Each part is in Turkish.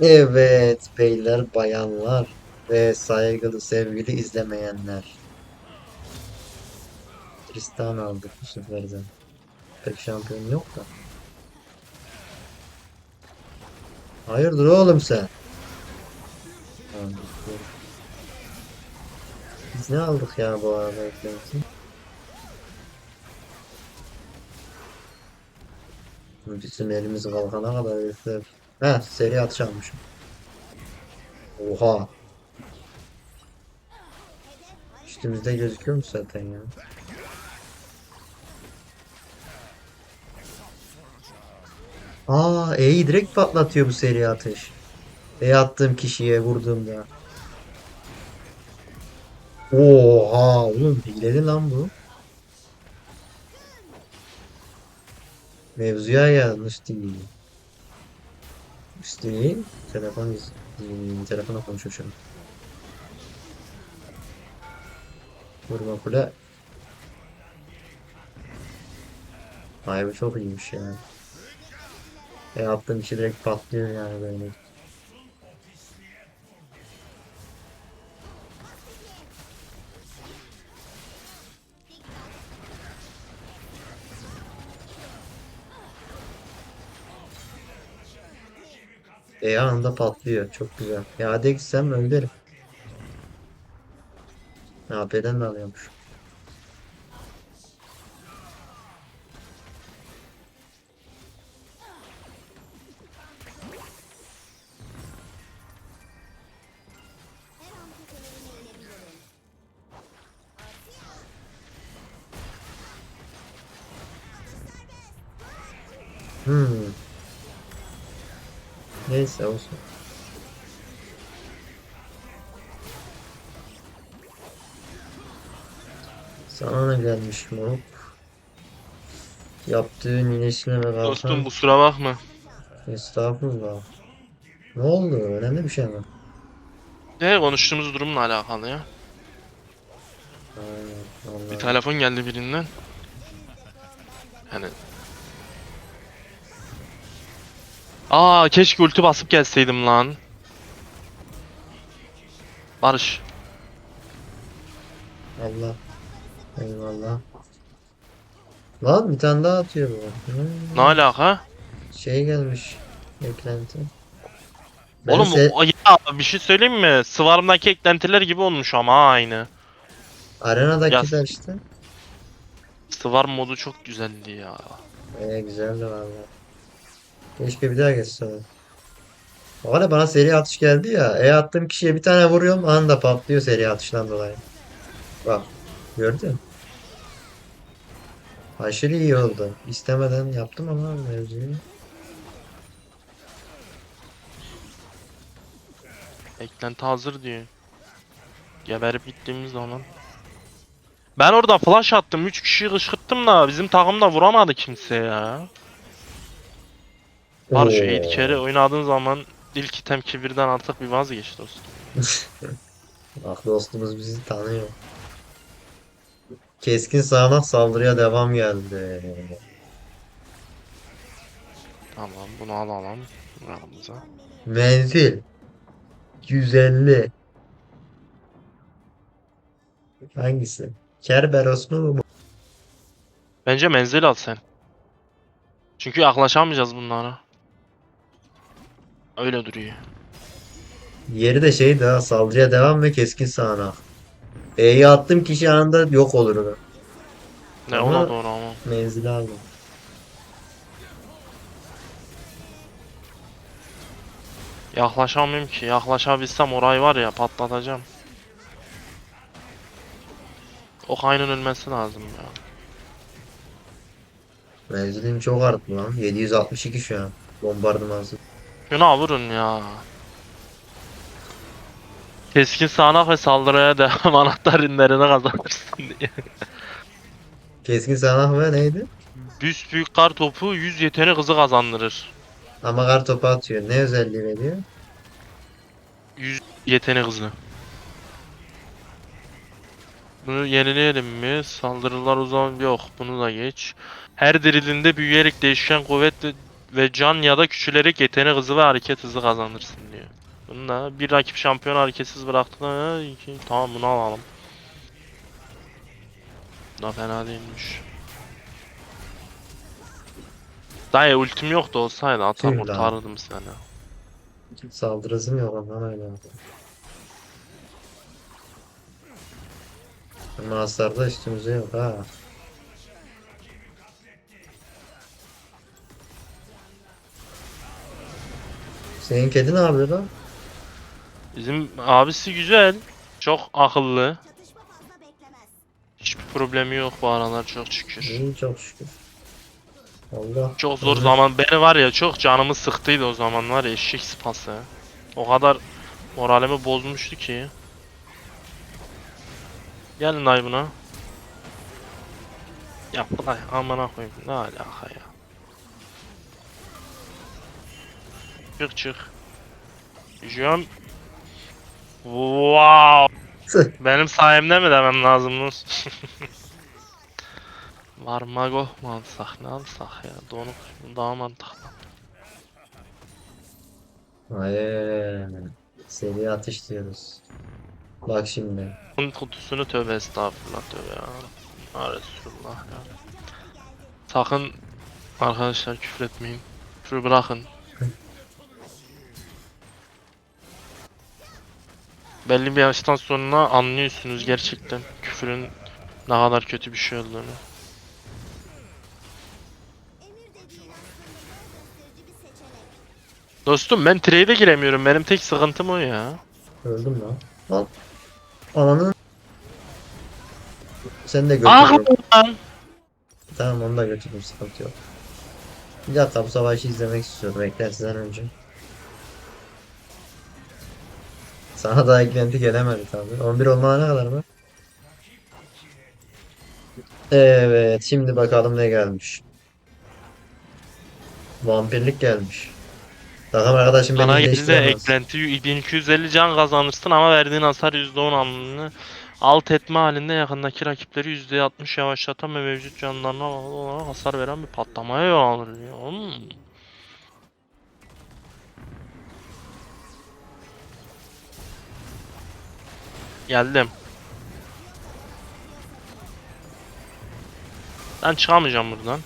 Evet beyler bayanlar ve saygılı sevgili izlemeyenler. Tristan aldık bu sefer de. Pek şampiyon yok da. Hayırdır oğlum sen? Biz ne aldık ya bu arada eklenti? Bizim elimiz kalkana kadar herifler. Heh seri atış almışım. Oha. Üstümüzde gözüküyor mu zaten ya? Aa E'yi direkt patlatıyor bu seri atış. E attığım kişiye vurduğumda. Oha oğlum hileli lan bu. Mevzuya yanlış değil. Üstelik telefon hmm, telefona konuşuyor şu an. Vurma kule. Ay bu çok iyiymiş yani. E yaptığım işi direkt patlıyor yani böyle. E anında patlıyor. Çok güzel. Ya hadi gitsem öldürüm. AP'den de alıyormuş. Hmm. Neyse olsun. Sana ne gelmiş moruk? Yaptığın iyileştirme ve Dostum kusura bakma. Estağfurullah. Ne oldu? Önemli bir şey mi? Ne konuştuğumuz durumla alakalı ya. Aynen. Bir telefon geldi birinden. Hani Aa keşke ulti basıp gelseydim lan. Barış. Allah. Eyvallah. Lan bir tane daha atıyor bu. Hmm. Ne alaka? Şey gelmiş. Eklenti. Ben Oğlum se- ya bir şey söyleyeyim mi? Sıvarımdaki eklentiler gibi olmuş ama aynı. arenadaki de işte. Sıvar modu çok güzeldi ya. Ee, güzeldi valla. Keşke bir daha geçse. o. Valla bana seri atış geldi ya. E attığım kişiye bir tane vuruyorum. Anında patlıyor seri atıştan dolayı. Bak. Gördün. Aşırı iyi oldu. İstemeden yaptım ama mevzuyu. Eklenti hazır diyor. Geberip gittiğimiz zaman. Ben orada flash attım. 3 kişiyi kışkırttım da bizim takım da vuramadı kimse ya. Barış Oo. 8 kere oynadığın zaman ilk item kibirden artık bir vazgeç dostum. Bak dostumuz bizi tanıyor. Keskin sağanak saldırıya devam geldi. Tamam bunu alalım. Yanımıza. Menzil 150. Hangisi? Kerberos mu bu? Bence menzil al sen. Çünkü yaklaşamayacağız bunlara. Öyle duruyor. Yeri de şey daha saldırıya devam ve keskin sağanak. E'yi attım kişi anında yok olur. Ne Ama- ona doğru ama. Menzili aldım. Yaklaşamıyorum ki. Yaklaşabilsem orayı var ya patlatacağım. O kaynın ölmesi lazım ya. Menzilim çok arttı lan. 762 şu an. Bombardımansız. Şuna vurun ya. Keskin sağanak ve saldırıya devam anahtar ürünlerini kazanırsın diye. Keskin sağanak ve neydi? Büs büyük kar topu 100 yetenek hızı kazandırır. Ama kar topu atıyor. Ne özelliği veriyor? 100 yetenek hızı. Bunu yenileyelim mi? Saldırılar uzun yok. Bunu da geç. Her dirilinde büyüyerek değişken kuvvet ve- can ya da küçülerek yetenek hızı ve hareket hızı kazanırsın diyor. Bunda bir rakip şampiyon hareketsiz bıraktığında iki tamam bunu alalım. Da fena değilmiş. Dayı ultim yoktu olsaydı atar lan. kurtarırdım seni. Saldırısım yok ondan öyle oldu. Ama hasar da üstümüze yok ha. Senin kedi ne yapıyor lan? Bizim abisi güzel. Çok akıllı. Hiçbir problemi yok bu aralar çok şükür. İyi çok şükür. Allah. Çok zor Evet. zaman. Beni var ya çok canımı sıktıydı o zaman var ya eşek sıpası. O kadar moralimi bozmuştu ki. Gelin dayı buna. Yap dayı amına koyayım. Ne alaka ya. Çık çık. Jump. Wow. Benim sayemde mi demem lazım Nus? Varmago mu alsak ne alsak ya donuk daha mantıklı. Hayır. Seri atış diyoruz. Bak şimdi. Bunun kutusunu tövbe estağfurullah tövbe ya. Ya Resulullah ya. Sakın arkadaşlar küfür etmeyin. Küfür bırakın. Belli bir yaştan sonra anlıyorsunuz gerçekten küfürün ne kadar kötü bir şey olduğunu. Emir dediğin aslında gösterici bir seçenek. Dostum ben trade'e giremiyorum. Benim tek sıkıntım o ya. Öldüm lan. Al. Ananın. Sen de Ah götür. lan! Tamam onu da götürdüm sıkıntı yok. Bir hatta bu savaşı izlemek istiyorum eklentiden önce. Sana da eklenti gelemedi tabi. 11 olmana ne kadar mı? Evet şimdi bakalım ne gelmiş. Vampirlik gelmiş. Takım arkadaşım beni geldi iyileştiremez. eklenti 1250 can kazanırsın ama verdiğin hasar %10 anlamını alt etme halinde yakındaki rakipleri %60 yavaşlatan ve mevcut canlarına bağlı olarak hasar veren bir patlamaya yol alır. Hmm. Geldim. Ben çıkamayacağım buradan.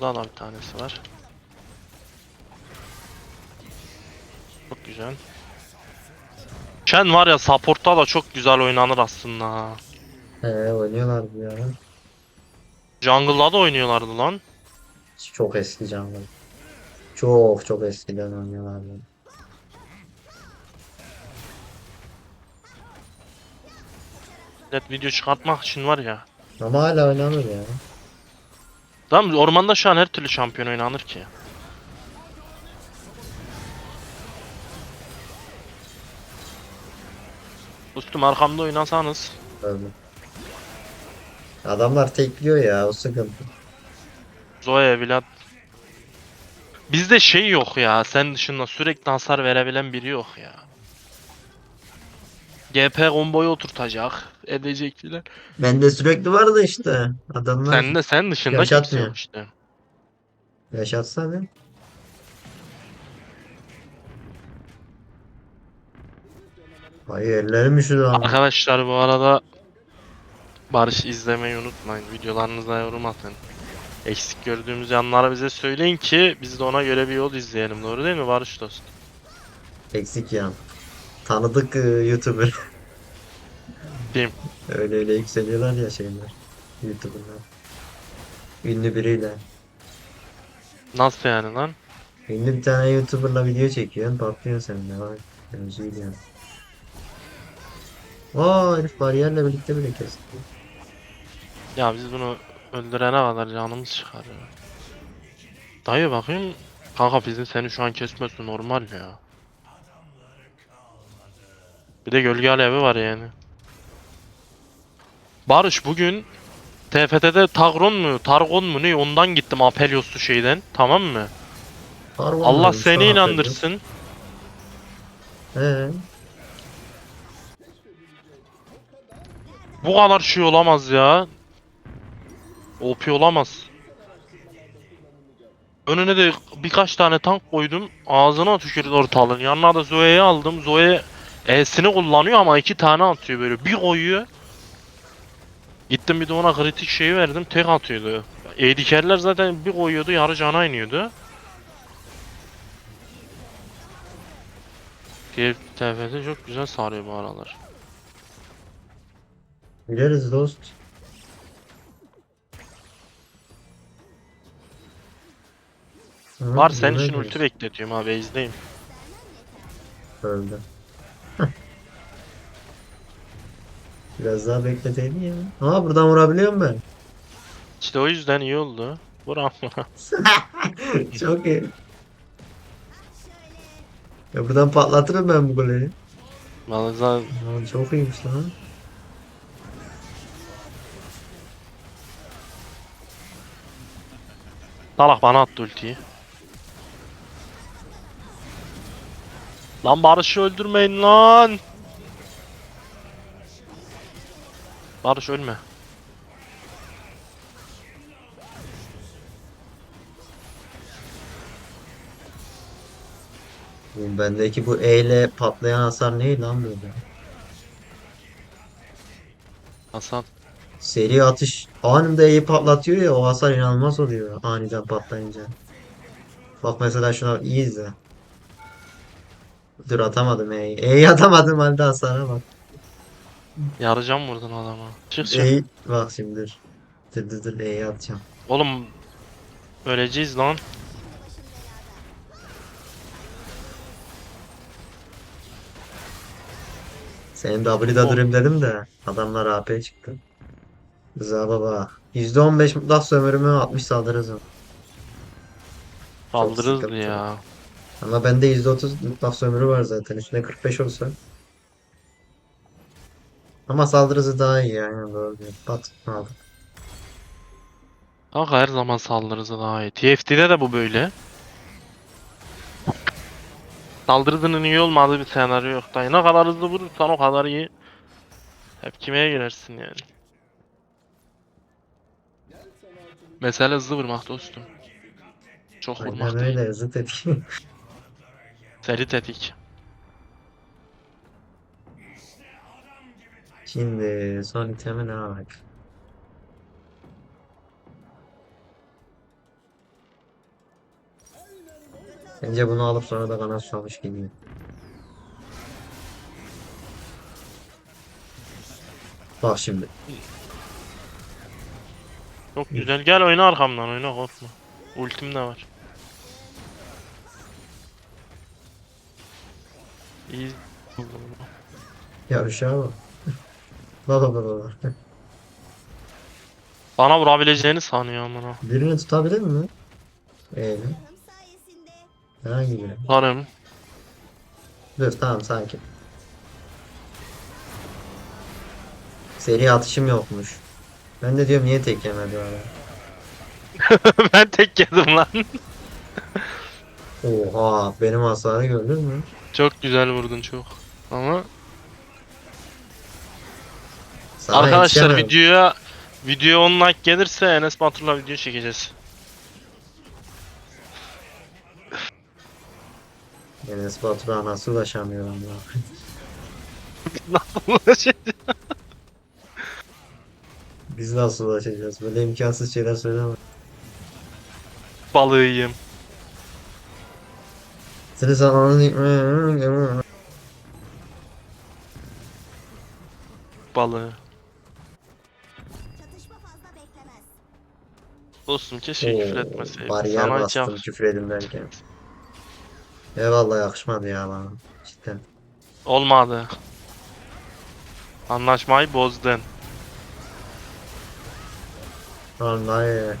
Burada da bir tanesi var. Çok güzel. Shen var ya support'ta da çok güzel oynanır aslında. He oynuyorlar bu ya. Jungle'da da oynuyorlardı lan. Çok eski canlı. Çok çok eskiden oynuyorlar. Millet video çıkartmak için var ya. Ama hala oynanır ya. Tamam ormanda şu an her türlü şampiyon oynanır ki. Dostum arkamda oynasanız. Öldüm. Adamlar tekliyor ya o sıkıntı. Zoe, Vlad. Bizde şey yok ya. Sen dışında sürekli hasar verebilen biri yok ya. GP komboyu oturtacak. Edecek filan. Bende sürekli vardı işte. Adamlar Sen de sen dışında kimse Yaşatmıyor. yok işte. yaşatsa bir. Ay ellerim üşüdü ama. Arkadaşlar bu arada Barış izlemeyi unutmayın. Videolarınıza yorum atın. Eksik gördüğümüz yanları bize söyleyin ki biz de ona göre bir yol izleyelim. Doğru değil mi Barış dost? Eksik yan. Tanıdık e, YouTuber. Kim? Öyle öyle yükseliyorlar ya şeyler. YouTuber'lar. Ünlü biriyle. Nasıl yani lan? Ünlü bir tane YouTuber'la video çekiyorsun patlıyorsun sen de. Vay. Mevzuyu yani. Aa herif bariyerle birlikte bile kesti. Ya biz bunu öldürene kadar canımız çıkar ya. Dayı bakayım. Kanka bizim seni şu an kesmesi normal ya. Bir de gölge alevi var yani. Barış bugün TFT'de Tagron mu, Targon mu ne ondan gittim Apelios'lu şeyden tamam mı? Harbi Allah seni inandırsın. He. Bu kadar şey olamaz ya. OP olamaz. Önüne de birkaç tane tank koydum. Ağzına tükürdü ortalığın. Yanına da Zoe'yi aldım. Zoe E'sini kullanıyor ama iki tane atıyor böyle. Bir koyuyor. Gittim bir de ona kritik şeyi verdim. Tek atıyordu. E dikerler zaten bir koyuyordu. Yarı cana iniyordu. Diğer TFT çok güzel sarıyor bu aralar. Gideriz dost. Var senin için ulti bekletiyorum abi base'deyim. Öldü. Biraz daha bekleteydin ya. Aa buradan vurabiliyorum ben. İşte o yüzden iyi oldu. Vur ama. Çok iyi. Ya buradan patlatırım ben bu golü. Vallahi zaten Aa, çok iyiymiş lan. Salak bana attı ultiyi. Lan Barış'ı öldürmeyin lan. Barış ölme. Oğlum Bendeki bu E ile patlayan hasar ne lan böyle? Hasan. Seri atış anında E'yi patlatıyor ya o hasar inanılmaz oluyor aniden patlayınca. Bak mesela şuna iyi izle. Dur atamadım E'yi. E'yi atamadım halde hasara bak. Yarıcan vurdun adama. Çık çık. E'yi bak şimdi dur. Dur dur dur E'yi atacağım. Oğlum. Öleceğiz lan. Senin W'da durayım dedim de adamlar AP çıktı. Rıza baba. %15 mutlak sömürümü 60 saldırı hızı. Kaldırırız sıkıntı. ya. Ama bende %30 mutlak sömürü var zaten. Üstüne 45 olsa. Ama saldırı hızı daha iyi yani doğru diyor. Bat aldım. Kanka her zaman saldırırız daha iyi. TFT'de de bu böyle. Saldırının iyi olmadığı bir senaryo yok. Dayı ne kadar hızlı vurursan o kadar iyi. Hep kime girersin yani. Mesele hızlı vurmak dostum. Çok vurmak Aynen değil. öyle zıt etki. Seri tetik. Şimdi son iteme ne bak. Bence bunu alıp sonra da kanat susamış gidiyor. Bak şimdi. Çok güzel. Gel oyna arkamdan oyna korkma. Ultim de var. İyi. Ya uşağa bak. Baba baba baba. Bana vurabileceğini sanıyor amına. Birini tutabilir mi? Eyle. Herhangi biri. Varım. Dur tamam sakin. Seri atışım yokmuş. Ben de diyorum niye tek yemedi hala. ben tek yedim lan. Oha benim hasarı gördün mü? Çok güzel vurdun çok. Ama arkadaşlar yetişemem. videoya video 10 like gelirse Enes Batur'la video çekeceğiz. Enes ulaşamıyorum ya. Nasıl ulaşacağız? Biz nasıl ulaşacağız? Böyle imkansız şeyler söyleme. Balığıyım. Seni sana Balığı. Dostum keşke küfür etmeseydin. Bariyer Sana hiç bastım yakış- küfür edin derken. Eyvallah yakışmadı ya bana. Cidden. Olmadı. Anlaşmayı bozdun. Vallahi.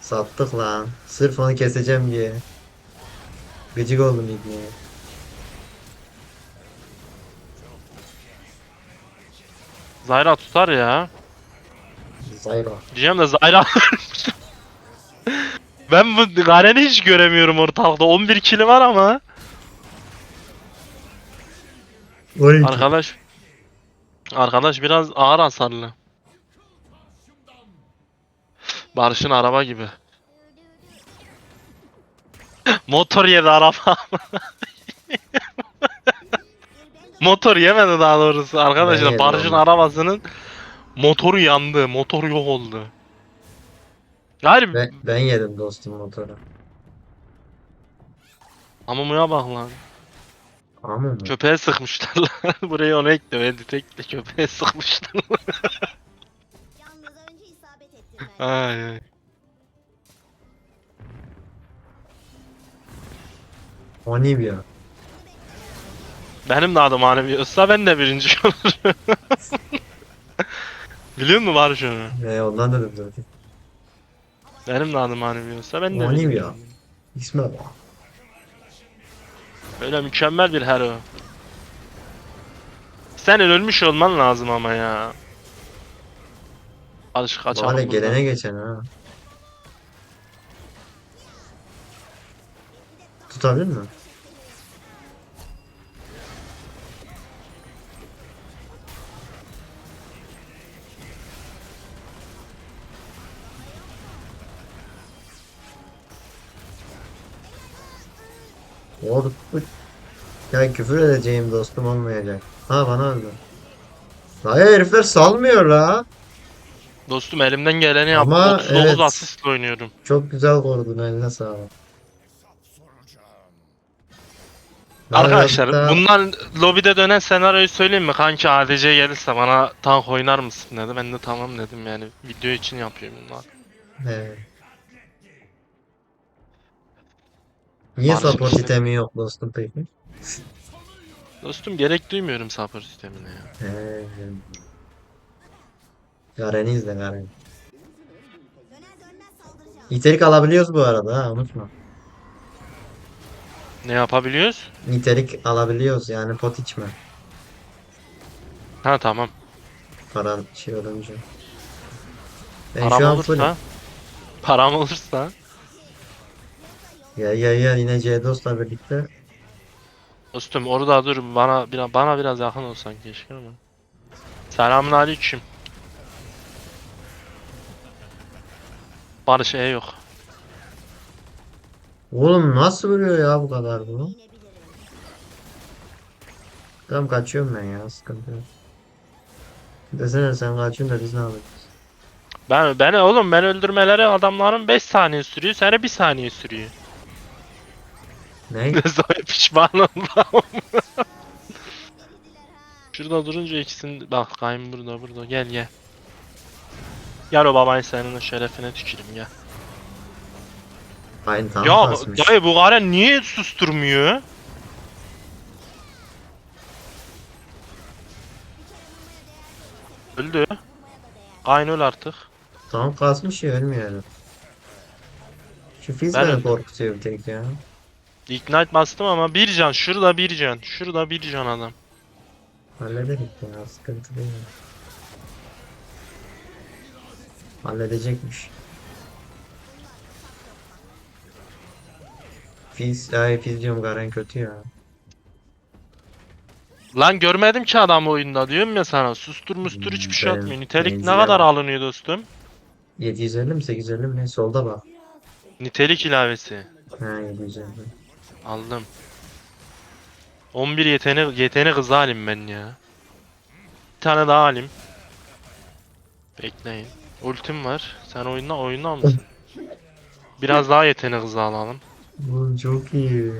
Sattık lan. Sırf onu keseceğim diye. Gıcık oldum ibneye. Zayra tutar ya. Zayra. Diyeceğim de Zayra Ben bu Garen'i hiç göremiyorum ortalıkta. 11 kili var ama. 12. Arkadaş Arkadaş biraz ağır hasarlı. Barış'ın araba gibi. Motor yedi araba. Motor yemedi daha doğrusu arkadaşlar. Barış'ın arabasının motoru yandı. Motor yok oldu. Hayır Ben, ben yedim dostum motoru. Amumuya bak lan. Ama mı? Köpeğe sıkmışlar lan. Buraya onu ekle. Edit ekle. Köpeğe sıkmışlar. Yalnız önce isabet ettirmen. ay, ay. Onivia. Benim de adım manevi olsa ben de birinci olurum. Biliyor musun Barış onu? Ee, ondan dedim zaten. Benim de adım manevi olsa ben de birinci ya. olurum. İsme bak. Öyle mükemmel bir hero. Senin ölmüş olman lazım ama ya. Alış kaçalım Vale buradan. gelene geçen ha. Tutabilir mi? Oğlum Ya küfür edeceğim dostum olmayacak. Ha bana öldü. Dayı herifler salmıyor la. Dostum elimden geleni yaptım. Ama 39 evet. asistle oynuyorum. Çok güzel korudun eline sağlık. Arkadaşlar hatta- bundan lobide dönen senaryoyu söyleyeyim mi? Kanki ADC gelirse bana tank oynar mısın dedi. Ben de tamam dedim yani. Video için yapıyorum bunlar. Evet. Niye Maalesef support işte. itemi yok dostum peki? Dostum gerek duymuyorum support sistemine ya. He. Garen'i izle Garen. Nitelik alabiliyoruz bu arada ha unutma. Ne yapabiliyoruz? Nitelik alabiliyoruz yani pot içme. Ha tamam. Paran şey olunca. Ben şu Param an olursa. full. Param olursa. Ya ya ya yine C-Dost'la birlikte. Dostum orada dur bana biraz bana biraz yakın olsan keşke ama. Selamun aleyküm. Barış E yok. Oğlum nasıl vuruyor ya bu kadar bunu? Tamam kaçıyorum ben ya sıkıntı yok. Desene sen kaçıyorsun da biz ne yapacağız? Ben beni oğlum ben öldürmeleri adamların 5 saniye sürüyor, seni 1 saniye sürüyor. Ne? Zoe pişman oldum. Şurada durunca ikisini bak kayın burada burada gel gel. Gel o babayı senin şerefine tükürüm gel. Aynı tam ya kasmış. dayı bu Garen niye susturmuyor? Öldü. Kayn öl artık. Tam kasmış ya ölmüyor. Şu Fizz Ben beni öldüm. korkutuyor bir tek ya. Ignite bastım ama bir can şurada bir can şurada bir can adam. Hallederiz ya sıkıntı değil. Halledecekmiş. Fizz, ay Fizz diyorum Garen kötü ya. Lan görmedim ki adam oyunda diyorum ya sana. Sustur mustur hiçbir şey Ben- atmıyor. Nitelik ne benzine kadar alınıyor dostum? 750 mi 850 mi ne? Solda bak. Nitelik ilavesi. Ha 750. Aldım. 11 yetenek yetenek hızı alayım ben ya. Bir tane daha alayım. Bekleyin. Ultim var. Sen oyunda oyunda mısın? Biraz daha yetenek hızı alalım. Bu çok iyi.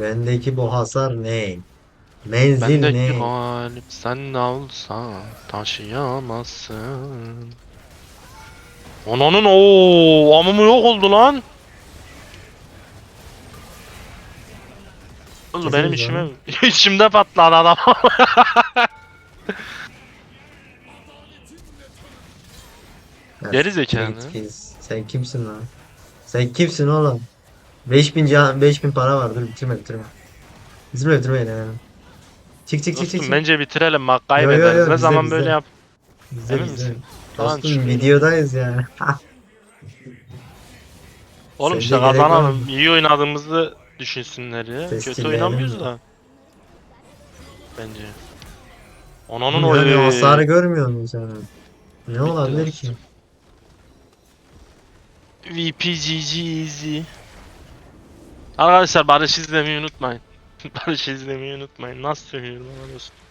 Bendeki bu hasar ne? Menzil Bendeki ne? galip sen de olsa taşıyamazsın. Ananın ooo amımı yok oldu lan. Oldu benim içime içimde patladı adam. Ya Geri zekalı. git. Sen kimsin lan? Sen kimsin oğlum? 5000 can 5000 para var dur bitirme bitirme. Bitirme bitirme yani. Çık çık çık çık. Dostum çık. bence bitirelim bak yo, kaybederiz. yo, ne bize, zaman bize. böyle yap. Bizde Emin bizde. misin? Tamam, Dostum çıkıyorum. videodayız yani. Oğlum Sence işte gerek var kazanalım. mı? İyi oynadığımızı düşünsünler ya. Kötü Tescilleyelim oynamıyoruz mi? da. bence. Onun Yani oyu. hasarı görmüyor musun sen? Ne olabilir ki? VPGG easy. Arkadaşlar Barış izlemeyi unutmayın. Barış izlemeyi unutmayın. Nasıl söylüyorum dostum.